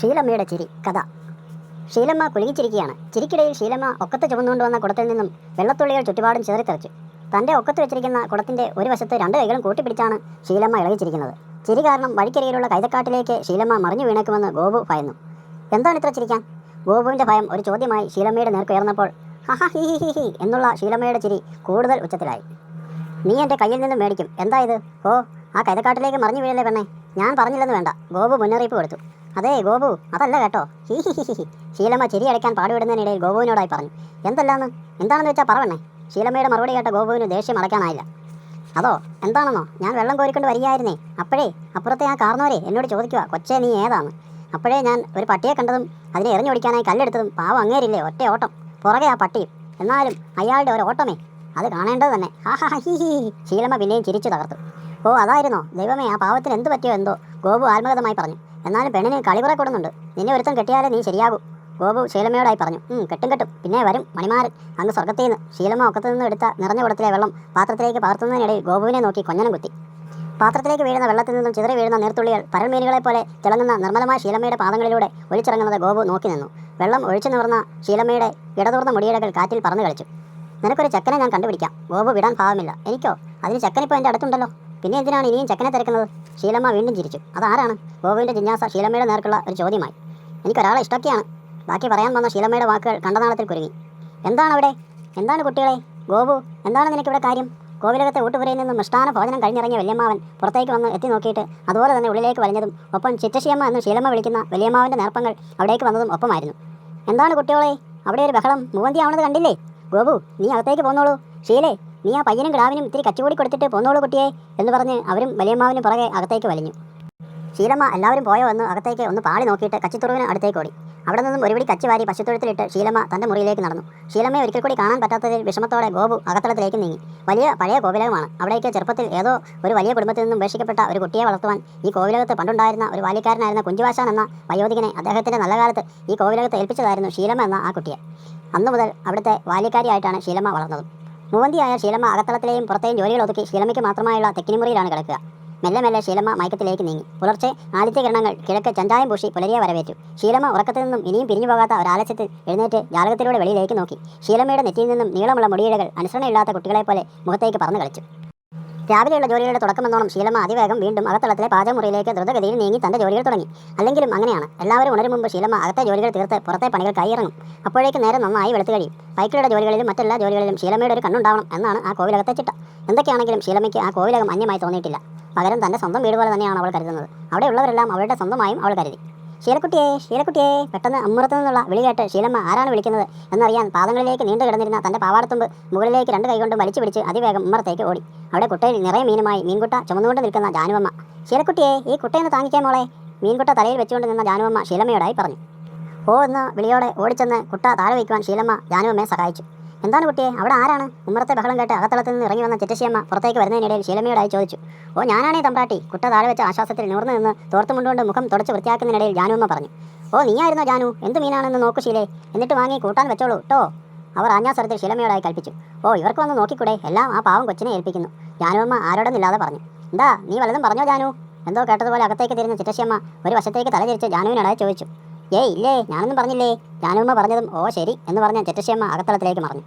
ഷീലമ്മയുടെ ചിരി കഥ. ഷീലമ്മ കുലുങ്ങിച്ചിരിക്കുകയാണ്. ചിരിക്കിടയിൽ ഷീലമ്മ ഒക്കത്ത് ചുമന്നുകൊണ്ട് വന്ന കുടത്തിൽ നിന്നും വെള്ളത്തുള്ളികൾ ചുറ്റുപാടും ചിതറിത്തെറിച്ചു. തന്റെ ഒക്കത്ത് വെച്ചിരിക്കുന്ന കുടത്തിന്റെ ഒരു വശത്ത് രണ്ട് കൈകളും കൂട്ടിപ്പിടിച്ചാണ് ഷീലമ്മ ഇളകിച്ചിരിക്കുന്നത്. ചിരി കാരണം വഴിക്കരയിലുള്ള കൈതക്കാട്ടിലേക്ക് ഷീലമ്മ മറിഞ്ഞു വീണേക്കുമെന്ന് ഗോപു ഭയന്നു. എന്താണ് ഇത്ര ചിരിക്കാൻ? ഗോപുവിന്റെ ഭയം ഒരു ചോദ്യമായി ഷീലമ്മയുടെ നേർക്ക് ഉയർന്നപ്പോൾ ഹഹ ഹി ഹി എന്നുള്ള ഷീലമ്മയുടെ ചിരി കൂടുതൽ ഉച്ചത്തിലായി. നീ എന്റെ കയ്യിൽ നിന്നും മേടിക്കും. എന്താ ഇത്? ഓ ആ കൈതക്കാട്ടിലേക്ക് മറിഞ്ഞു വീഴല്ലേ പെണ്ണേ? ഞാൻ പറഞ്ഞില്ലെന്ന് വേണ്ട. ഗോപു മുന്നറിയിപ്പ് കൊടുത്തു. അതെ ഗോപു. അതല്ല കേട്ടോ. ഹി ഹി ഹി ശീലമ്മ ചിരി അടയ്ക്കാൻ പാടുവിടുന്നതിനിടയിൽ ഗോപുവിനോടായി പറഞ്ഞു. എന്തല്ലാന്ന്? എന്താണെന്ന് വെച്ചാൽ പറവണ്ണേ ശീലമ്മയുടെ മറുപടി കേട്ട ഗോപുവിന് ദേഷ്യം അടയ്ക്കാനായില്ല. അതോ എന്താണെന്നോ? ഞാൻ വെള്ളം കോരിക്കൊണ്ട് വരികയായിരുന്നേ. അപ്പോഴേ അപ്പുറത്തെ ആ കാർന്നവരെ എന്നോട് ചോദിക്കുക കൊച്ചേ നീ ഏതാണ് അപ്പോഴേ ഞാൻ ഒരു പട്ടിയെ കണ്ടതും അതിനെ എറിഞ്ഞൊടിക്കാനായി കല്ലെടുത്തതും പാവം അങ്ങേരില്ലേ ഒറ്റ ഓട്ടം. പുറകെ ആ പട്ടിയും എന്നാലും അയാളുടെ ഒരു ഓട്ടമേ. അത് കാണേണ്ടത് തന്നെ. ശീലമ്മ പിന്നെയും ചിരിച്ചു തകർത്തു. ഓ അതായിരുന്നോ? ദൈവമേ ആ പാവത്തിന് എന്ത് പറ്റിയോ എന്തോ? ഗോപു ആത്മഗതമായി പറഞ്ഞു. എന്നാലും പെണ്ണിന് കളികുറെ കൊടുന്നുണ്ട്. നിന്നെ ഒരുത്തം കെട്ടിയാലേ നീ ശരിയാകൂ. ഗോപു ശീലമ്മയോടായി പറഞ്ഞു. കെട്ടും കെട്ടും. പിന്നെ വരും മണിമാരൻ. അങ്ങ് സ്വർഗത്തിൽ നിന്ന് ശീലമ്മ ഒക്കത്തു നിന്ന് എടുത്ത നിറഞ്ഞ കുടത്തിലെ വെള്ളം പാത്രത്തിലേക്ക് പകർത്തുന്നതിനിടയിൽ ഗോപുവിനെ നോക്കി കൊഞ്ഞനം കുത്തി. പാത്രത്തിലേക്ക് വീഴുന്ന വെള്ളത്തിൽ നിന്നും ചിതറി വീഴുന്ന നീർത്തുള്ളികൾ പരൽമീനുകളെ പോലെ തിളങ്ങുന്ന നിർമ്മലമായ ശീലമ്മയുടെ പാദങ്ങളിലൂടെ ഒലിച്ചിറങ്ങുന്നത് ഗോപു നോക്കി നിന്നു. വെള്ളം ഒഴിച്ചു നിവർന്ന ശീലമ്മയുടെ ഇടതൂർന്ന മുടിയിടകൾ കാറ്റിൽ പറന്നു കളിച്ചു. നിനക്കൊരു ചക്കനെ ഞാൻ കണ്ടുപിടിക്കാം. ഗോപു വിടാൻ ഭാവമില്ല എനിക്കോ? അതിന് ചക്കനിപ്പോൾ എന്റെ അടുത്തുണ്ടല്ലോ. പിന്നെ എന്തിനാണ് ഇനിയും ചെക്കനെ തിരക്കുന്നത്? ശീലമ്മ വീണ്ടും ചിരിച്ചു. അതാരാണ് ഗോവിന്റെ ജിജ്ഞാസ ശീലമ്മയുടെ നേർക്കുള്ള ഒരു ചോദ്യമായി. എനിക്കൊരാളെ ഇഷ്ടമൊക്കെയാണ്. ബാക്കി പറയാൻ വന്ന ശീലമ്മയുടെ വാക്കുകൾ കണ്ടനാളത്തിൽ കുരുങ്ങി. എന്താണ് അവിടെ? എന്താണ് കുട്ടികളെ? ഗോപു എന്താണ് നിനക്കിവിടെ കാര്യം? കോവിലകത്തെ ഊട്ടുപുരയിൽ നിന്നും മിഷ്ടാന ഭോജനം കഴിഞ്ഞിറങ്ങിയ വല്യമ്മാവൻ പുറത്തേക്ക് വന്ന് എത്തി നോക്കിയിട്ട് അതുപോലെ തന്നെ ഉള്ളിലേക്ക് വലഞ്ഞതും ഒപ്പം ചിറ്റശിയമ്മ എന്ന് ശീലമ്മ വിളിക്കുന്ന വല്യമ്മാവന്റെ നേർപ്പങ്ങൾ അവിടേക്ക് വന്നതും ഒപ്പമായിരുന്നു. എന്താണ് കുട്ടികളെ? അവിടെ ഒരു ബഹളം മുവന്തി ആവണത് കണ്ടില്ലേ? ഗോപു നീ അകത്തേക്ക് പോന്നോളൂ. ഷീലേ നീ ആ പയ്യനും കിടാവിനും ഇത്തിരി കച്ചുകൂടി കൊടുത്തിട്ട് പോന്നോളൂ കുട്ടിയെ എന്ന് പറഞ്ഞ് അവരും വലിയമ്മാവിന് പുറകെ അകത്തേക്ക് വലിഞ്ഞു. ശീലമ്മ എല്ലാവരും പോയോ എന്ന് അകത്തേക്ക് ഒന്ന് പാളി നോക്കിയിട്ട് കച്ചിത്തുറവിന് അടുത്തേക്ക് ഓടി. അവിടെ നിന്നും ഒരുപിടി കച്ചി വാരി പശുത്തൊഴുത്തിലിട്ട് ശീലമ്മ തന്റെ മുറിയിലേക്ക് നടന്നു. ശീലമ്മയെ ഒരിക്കൽ കൂടി കാണാൻ പറ്റാത്തതിൽ വിഷമത്തോടെ ഗോപു അകത്തളത്തിലേക്ക് നീങ്ങി. വലിയ പഴയ കോവിലകമാണ്. അവിടേക്ക് ചെറുപ്പത്തിൽ ഏതോ ഒരു വലിയ കുടുംബത്തിൽ നിന്നും ഉപേക്ഷിക്കപ്പെട്ട ഒരു കുട്ടിയെ വളർത്തുവാൻ ഈ കോവിലകത്ത് പണ്ടുണ്ടായിരുന്ന ഒരു ബാല്യക്കാരനായിരുന്ന കുഞ്ചുവാശാൻ എന്ന വയോധികനെ അദ്ദേഹത്തിന്റെ നല്ല കാലത്ത് ഈ കോവിലകത്ത് ഏൽപ്പിച്ചതായിരുന്നു ശീലമ്മ എന്ന ആ കുട്ടിയെ. അന്നു മുതൽ അവിടുത്തെ ബാല്യക്കാരിയായിട്ടാണ് ശീലമ്മ വളർന്നതും. മൂവന്തിയായ ശീലമ്മ അകത്തളത്തിലെയും പുറത്തെയും ജോലികൾ ഒതുക്കി ശീലമ്മയ്ക്ക് മാത്രമായുള്ള തെക്കിനിമുറിയിലാണ് കിടക്കുക. മെല്ലെ മെല്ലെ ശീലമ്മ മയക്കത്തിലേക്ക് നീങ്ങി. പുലർച്ചെ ആദ്യത്തെ കിരണങ്ങൾ കിഴക്ക് ചഞ്ചായം പൂശി പുലരിയെ വരവേറ്റു. ശീലമ്മ ഉറക്കത്തിൽ നിന്നും ഇനിയും പിരിഞ്ഞു പോകാത്ത ഒരാലസ്യത്തിൽ എഴുന്നേറ്റ് ജാലകത്തിലൂടെ വെളിയിലേക്ക് നോക്കി. ശീലമ്മയുടെ നെറ്റിയിൽ നിന്നും നീളമുള്ള മുടിയിഴകൾ അനുസരണയില്ലാത്ത കുട്ടികളെപ്പോലെ മുഖത്തേക്ക് പറന്നു കളിച്ചു. രാവിലെയുള്ള ജോലികളുടെ തുടക്കമെന്നോണം ശീലമ്മ അതിവേഗം വീണ്ടും അകത്തളത്തിലെ പാചകമുറിയിലേക്ക് ദ്രുതഗതിയിൽ നീങ്ങി തന്റെ ജോലികൾ തുടങ്ങി. അല്ലെങ്കിലും അങ്ങനെയാണ്. എല്ലാവരും ഉണരും മുമ്പ് ശീലമ്മ അകത്തെ ജോലികൾ തീർത്ത് പുറത്തെ പണികൾ കൈയിറങ്ങും അപ്പോഴേക്ക് നേരെ നന്നായി വെളുത്തു കഴിയും. പൈക്കളുടെ ജോലികളിലും മറ്റെല്ലാ ജോലികളിലും ശീലമ്മയുടെ ഒരു കണ്ണുണ്ടാവണം എന്നാണ് ആ കോവിലകത്തെ ചിട്ട. എന്തൊക്കെയാണെങ്കിലും ശീലമ്മയ്ക്ക് ആ കോവിലകം അന്യമായി തോന്നിയിട്ടില്ല. പകരം തന്റെ സ്വന്തം വീട് പോലെ തന്നെയാണ് അവൾ കരുതുന്നത്. അവിടെയുള്ളവരെല്ലാം അവളുടെ സ്വന്തമായും അവൾ കരുതി. ശീലക്കുട്ടിയെ ശീലക്കുട്ടിയെ പെട്ടെന്ന് അമ്മുറത്തു നിന്നുള്ള വിളി കേട്ട് ശീലമ്മ ആരാണ് വിളിക്കുന്നത് എന്നറിയാൻ പാദങ്ങളിലേക്ക് നീണ്ടു കിടന്നിരുന്ന തന്റെ പാവാടത്തുമ്പ് മുകളിലേക്ക് രണ്ട് കൈകൊണ്ട് വലിച്ചു പിടിച്ച് അതിവേഗം ഉമ്മറത്തേക്ക് ഓടി. അവിടെ കുട്ടയിൽ നിറയെ മീനുമായി മീൻകുട്ട ചുമന്നുകൊണ്ട് നിൽക്കുന്ന ജാനുവമ്മ. ശീലക്കുട്ടിയെ ഈ കുട്ടയെന്ന് താങ്ങിക്കാൻ മോളെ. മീൻകുട്ട തലയിൽ വെച്ചുകൊണ്ട് നിന്ന ജാനുവമ്മ ശീലമ്മയോടായി പറഞ്ഞു. ഓ എന്ന് വിളിയോടെ ഓടിച്ചെന്ന് കുട്ട താഴെ വയ്ക്കുവാൻ ശീലമ്മ ജാനുവമ്മയെ സഹായിച്ചു. എന്താണ് കുട്ടിയെ? അവിടെ ആരാണ്? ഉമ്മറത്തെ ബഹളം കേട്ട് അകത്തളത്തിൽ നിന്ന് ഇറങ്ങി വന്ന ചിറ്റശ്ശിയമ്മ പുറത്തേക്ക് വരുന്നതിനിടയിൽ ശീലമ്മയോടായി ചോദിച്ചു. ഓ ഞാനാണേ തമ്പ്രാട്ടി? കുട്ട താഴെ വെച്ച ആശ്വാസത്തിൽ നിവർന്നു നിന്ന് തോർത്തുമുണ്ടുകൊണ്ട് മുഖം തുടച്ച് വൃത്തിയാക്കുന്നതിനിടയിൽ ജാനുവമ്മ പറഞ്ഞു. ഓ നീയായിരുന്നോ ജാനു? എന്ത് മീനാണെന്ന് നോക്കു ശീലേ. എന്നിട്ട് വാങ്ങി കൂട്ടാൻ വെച്ചോളൂ ട്ടോ. അവർ ആഞ്ഞാസ്വരത്തിൽ ശീലമ്മയോടായി കൽപ്പിച്ചു. ഓ ഇവർക്ക് വന്ന് നോക്കിക്കൂടെ? എല്ലാം ആ പാവം കൊച്ചിനെ ഏൽപ്പിക്കുന്നു. ജാനുവമ്മ ആരോടൊന്നില്ലാതെ പറഞ്ഞു. എന്താ നീ വല്ലതും പറഞ്ഞോ ജാനു? എന്തോ കേട്ടതുപോലെ അകത്തേക്ക് തിരിഞ്ഞ ചിറ്റശ്ശിയമ്മ ഒരു വശത്തേക്ക് തലതിരിച്ച് ജാനുവിനോടായി ചോദിച്ചു. ഏയ് ഇല്ലേ? ഞാനൊന്നും പറഞ്ഞില്ലേ? ഞാനുമ്മ പറഞ്ഞതും ഓ ശരി എന്ന് പറഞ്ഞ ചെറ്റശ്ശിയമ്മ അകത്തളത്തിലേക്ക് മറഞ്ഞു.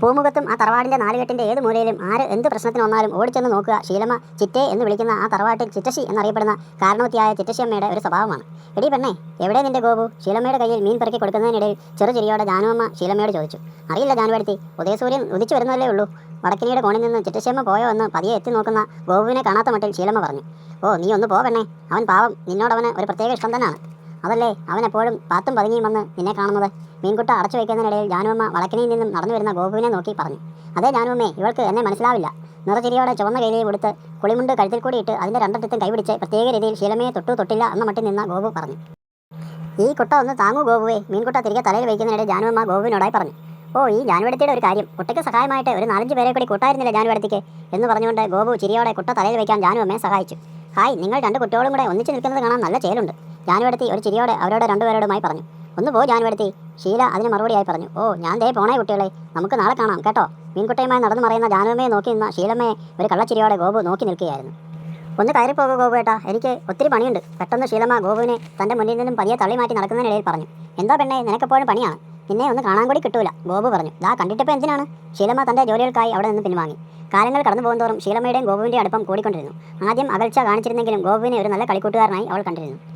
പൂമുഖത്തും ആ തറവാടിന്റെ നാലുകെട്ടിന്റെ ഏത് മൂലയിലും ആര് എന്ത് പ്രശ്നത്തിന് വന്നാലും ഓടിച്ചെന്ന് നോക്കുക ശീലമ്മ ചിറ്റേ എന്ന് വിളിക്കുന്ന ആ തറവാട്ടിൽ ചിറ്റശി എന്നറിയപ്പെടുന്ന കാരണവത്തിയായ ചിറ്റശിയമ്മയുടെ ഒരു സ്വഭാവമാണ്. എടി പെണ്ണേ എവിടെ നിന്റെ ഗോപു? ശീലമ്മയുടെ കയ്യിൽ മീൻ പെറുക്കി കൊടുക്കുന്നതിനിടയിൽ ചെറു ചിരിയോടെ ജാനുവമ്മ ശീലമ്മയോട് ചോദിച്ചു. അറിയില്ല ജാനുവടുത്തി ഉദയസൂര്യൻ ഉദിച്ചു വരുന്നതല്ലേ ഉള്ളൂ. വടക്കിനിയുടെ കോണിൽ നിന്ന് ചിറ്റശിയമ്മ പോയോ എന്ന് പതിയെ എത്തി നോക്കുന്ന ഗോപുവിനെ കാണാത്ത മട്ടിൽ ശീലമ്മ പറഞ്ഞു. ഓ നീ ഒന്ന് പോ പെണ്ണേ. അവൻ പാവം നിന്നോടവന് ഒരു പ്രത്യേക ഇഷ്ടം തന്നെയാണ് അതല്ലേ? അവൻ എപ്പോഴും പാത്തും പതുങ്ങിയും വന്ന് നിന്നെ കാണുന്നത്. മീൻകുട്ട അടച്ചു വയ്ക്കുന്നതിനിടയിൽ ജാനുവമ്മ വളക്കിനിയിൽ നിന്നും നടന്നു വരുന്ന ഗോപുവിനെ നോക്കി പറഞ്ഞു. അതേ ജാനുവമ്മേ ഇവൾക്ക് എന്നെ മനസ്സിലാവില്ല. നിറചിരിയോടെ ചുവന്ന കൈലിയും കൊടുത്ത് കുളിമുണ്ട് കഴുത്തിൽ കൂടി ഇട്ട് അതിന്റെ രണ്ടറ്റത്തും കൈപിടിച്ച് പ്രത്യേക രീതിയിൽ ശീലമയെ തൊട്ടു തൊട്ടില്ല എന്ന മട്ടിൽ നിന്ന ഗോപു പറഞ്ഞു. ഈ കുട്ട ഒന്ന് താങ്ങൂ ഗോപുവേ മീൻകുട്ട തിരികെ തലയിൽ വയ്ക്കുന്നതിനിടെ ജാനുവമ്മ ഗോപുവിനോടായി പറഞ്ഞു. ഓ ഈ ജാനുവടത്തിയുടെ ഒരു കാര്യം. കുട്ടയ്ക്ക് സഹായമായിട്ട് ഒരു നാലഞ്ച് പേരെ കൂടി കൂട്ടായിരുന്നില്ല ജാനുവടത്തിക്ക്? എന്ന് പറഞ്ഞുകൊണ്ട് ഗോപു ചിരിയോടെ കുട്ട തലയിൽ വയ്ക്കാൻ ജാനുവമ്മയെ സഹായിച്ചു. ഹായ് നിങ്ങൾ രണ്ട് കുട്ടികളും കൂടെ ഒന്നിച്ച് നിൽക്കുന്നത് കാണാൻ നല്ല ചേലുണ്ട്. ജാനുവടത്തി ഒരു ചിരിയോടെ അവരോട് രണ്ടുപേരോടുമായി പറഞ്ഞു. ഒന്ന് പോ ജാനുവടത്തി ഷീല അതിന് മറുപടിയായി പറഞ്ഞു. ഓ ഞാൻ ദേ പോണേ കുട്ടികളെ നമുക്ക് നാളെ കാണാം കേട്ടോ? മീൻകുട്ടയുമായി നടന്നു മറയുന്ന ജാനുവമ്മയെ നോക്കി നിന്ന ശീലമ്മയെ ഒരു കള്ളച്ചിരിയോടെ ഗോപു നോക്കി നിൽക്കുകയായിരുന്നു. ഒന്ന് കയറിപ്പോകൂ ഗോപുവേട്ടാ എനിക്ക് ഒത്തിരി പണിയുണ്ട് പെട്ടെന്ന് ശീലമ്മ ഗോപുവിനെ തന്റെ മുന്നിൽ നിന്നും പതിയെ തള്ളി മാറ്റി നടക്കുന്നതിനിടയിൽ പറഞ്ഞു. എന്താ പെണ്ണേ നിനക്കെപ്പോഴും പണിയാണ്. നിന്നെ ഒന്ന് കാണാൻ കൂടി കിട്ടൂല ഗോപു പറഞ്ഞു. ദാ കണ്ടിട്ടിപ്പോൾ എന്തിനാണ്? ശീലമ്മ തന്റെ ജോലികൾക്കായി അവിടെ നിന്ന് പിൻവാങ്ങി. കാലങ്ങൾ കടന്നു പോകുന്നതോറും ശീലമ്മയുടെയും ഗോപുവിന്റെ അടുപ്പം കൂടിക്കൊണ്ടിരുന്നു. ആദ്യം അകൽച്ച കാണിച്ചിരുന്നെങ്കിലും ഗോപുവിനെ ഒരു നല്ല കളിക്കൂട്ടുകാരനായി അവൾ കണ്ടിരുന്നു.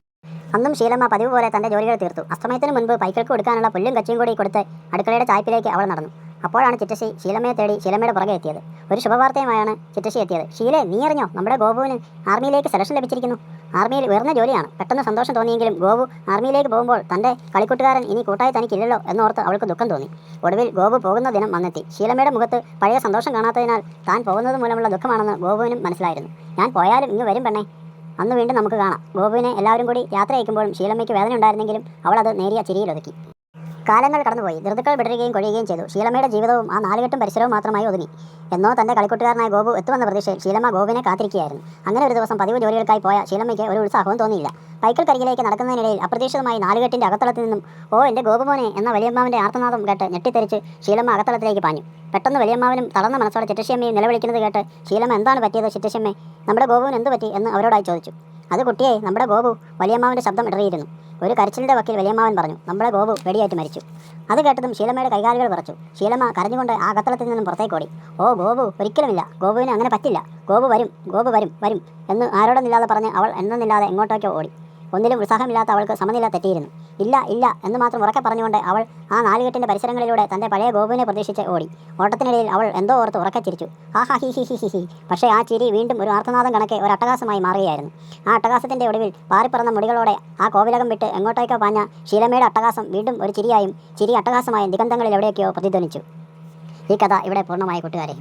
അന്നും ശീലമ്മ പതിവ് പോലെ തന്റെ ജോലികൾ തീർത്തു. അസ്തമയത്തിന് മുൻപ് പൈക്കൾക്ക് കൊടുക്കാനുള്ള പുല്ലും കച്ചിയും കൂടി കൊടുത്ത് അടുക്കളയുടെ ചായ്പിലേക്ക് അവൾ നടന്നു. അപ്പോഴാണ് ചിറ്റശ്ശി ശീലമ്മയെ തേടി ശീലമ്മയുടെ പുറകെ എത്തിയത്. ഒരു ശുഭവാർത്തയുമായാണ് ചിറ്റശ്ശി എത്തിയത്. ശീലേ നീ അറിഞ്ഞോ? നമ്മുടെ ഗോപുവിന് ആർമിയിലേക്ക് സെലക്ഷൻ ലഭിച്ചിരിക്കുന്നു. ആർമിയിൽ ഉയർന്ന ജോലിയാണ്. പെട്ടെന്ന് സന്തോഷം തോന്നിയെങ്കിലും ഗോപു ആർമിയിലേക്ക് പോകുമ്പോൾ തന്റെ കളിക്കൂട്ടുകാരൻ ഇനി കൂട്ടായി തനിക്കില്ലല്ലോ എന്നോർത്ത് അവൾക്ക് ദുഃഖം തോന്നി. ഒടുവിൽ ഗോപു പോകുന്ന ദിനം വന്നെത്തി. ശീലമ്മയുടെ മുഖത്ത് പഴയ സന്തോഷം കാണാത്തതിനാൽ താൻ പോകുന്നത് മൂലമുള്ള ദുഃഖമാണെന്ന് ഗോപുവിനും മനസ്സിലായിരുന്നു. ഞാൻ പോയാലും ഇങ്ങ് വരും പെണ്ണേ. അന്ന് വീണ്ടും നമുക്ക് കാണാം. ഗോപുവിനെ എല്ലാവരും കൂടി യാത്ര അയക്കുമ്പോഴും ശീലമ്മയ്ക്ക് വേദന ഉണ്ടായിരുന്നെങ്കിലും അവൾ അത് നേരിയ ചിരിയിലൊതുക്കി. കാലങ്ങൾ കടന്നുപോയി. ധൃതുക്കൾ വിടരുകയും കൊഴിയുകയും ചെയ്തു. ശീലമ്മയുടെ ജീവിതവും ആ നാലുകെട്ടും പരിസരവും മാത്രമായി ഒതുങ്ങി. എന്നോ തന്റെ കളിക്കൂട്ടുകാരനായ ഗോപു എത്തുമെന്ന പ്രതീക്ഷയിൽ ശീലമ്മ ഗോപുവിനെ കാത്തിരിക്കുകയായിരുന്നു. അങ്ങനെ ഒരു ദിവസം പതിവ് ജോലികൾക്കായി പോയ ശീലമ്മയ്ക്ക് ഒരു ഉത്സാഹവും തോന്നിയില്ല. പൈക്കൽ കരികിലേക്ക് നടക്കുന്നതിനിടയിൽ അപ്രതീക്ഷിതമായി നാലുകെട്ടിന്റെ അകത്തളത്തിൽ നിന്നും ഓ എന്റെ ഗോപുമോനെ എന്ന വലിയമ്മാവിന്റെ ആർത്തനാദം കേട്ട് ഞെട്ടിത്തെറിച്ച് ശീലമ്മ അകത്തളത്തിലേക്ക് പാഞ്ഞു. പെട്ടെന്ന് വലിയമ്മാവനും തളർന്ന മനസ്സോടെ ചിറ്റശ്ശിയമ്മയും നിലവിളിക്കുന്നത് കേട്ട് ശീലമ്മ എന്താണ് പറ്റിയത് ചിറ്റശ്ശിയമ്മേ? നമ്മുടെ ഗോപുവിന് എന്ത് പറ്റി എന്ന് അവരോടായി ചോദിച്ചു. അത് കുട്ടിയെ നമ്മുടെ ഗോപു വലിയമ്മാവിന്റെ ശബ്ദം ഇടറിയിരുന്നു. ഒരു കരച്ചിലിന്റെ വക്കിൽ വലിയമ്മാവൻ പറഞ്ഞു നമ്മുടെ ഗോപു വെടിയേറ്റ് മരിച്ചു. അത് കേട്ടതും ശീലമ്മയുടെ കൈകാലുകൾ വിറച്ചു. ശീലമ്മ കരഞ്ഞുകൊണ്ട് ആ കത്തളത്തിൽ നിന്നും പുറത്തേക്ക് ഓടി. ഓ ഗോപു ഒരിക്കലുമില്ല. ഗോപുവിന് അങ്ങനെ പറ്റില്ല. ഗോപു വരും ഗോപു വരും വരും എന്ന് ആരോടൊന്നില്ലാതെ പറഞ്ഞ് അവൾ എന്നൊന്നില്ലാതെ എങ്ങോട്ടേക്കോ ഓടി. ഒന്നിലും ഉത്സാഹമില്ലാത്ത അവൾക്ക് സമനില തെറ്റിയിരുന്നു. ഇല്ല ഇല്ല എന്ന് മാത്രം ഉറക്കെ പറഞ്ഞുകൊണ്ട് അവൾ ആ നാലുകെട്ടിന്റെ പരിസരങ്ങളിലൂടെ തന്റെ പഴയ ഗോപുവിനെ പ്രതീക്ഷിച്ച് ഓടി. ഓട്ടത്തിനിടയിൽ അവൾ എന്തോ ഓർത്ത് ഉറക്കെ ചിരിച്ചു. ആ ഹാ ഹി ഹി ഹി ഹി ഹി. പക്ഷേ ആ ചിരി വീണ്ടും ഒരു ആർത്തനാദം കണക്കെ ഒരു അട്ടഹാസമായി മാറുകയായിരുന്നു. ആ അട്ടഹാസത്തിന്റെ ഒടുവിൽ പാറിപ്പറന്ന മുടികളോടെ ആ കോവിലകം വിട്ട് എങ്ങോട്ടേക്കോ പാഞ്ഞ ശീലമ്മയുടെ അട്ടഹാസം വീണ്ടും ഒരു ചിരിയായും ചിരി അട്ടഹാസമായും ദിഗന്ധങ്ങളിൽ എവിടെയൊക്കെയോ പ്രതിധ്വനിച്ചു. ഈ കഥ ഇവിടെ പൂർണമായി കൂട്ടുകാരെ.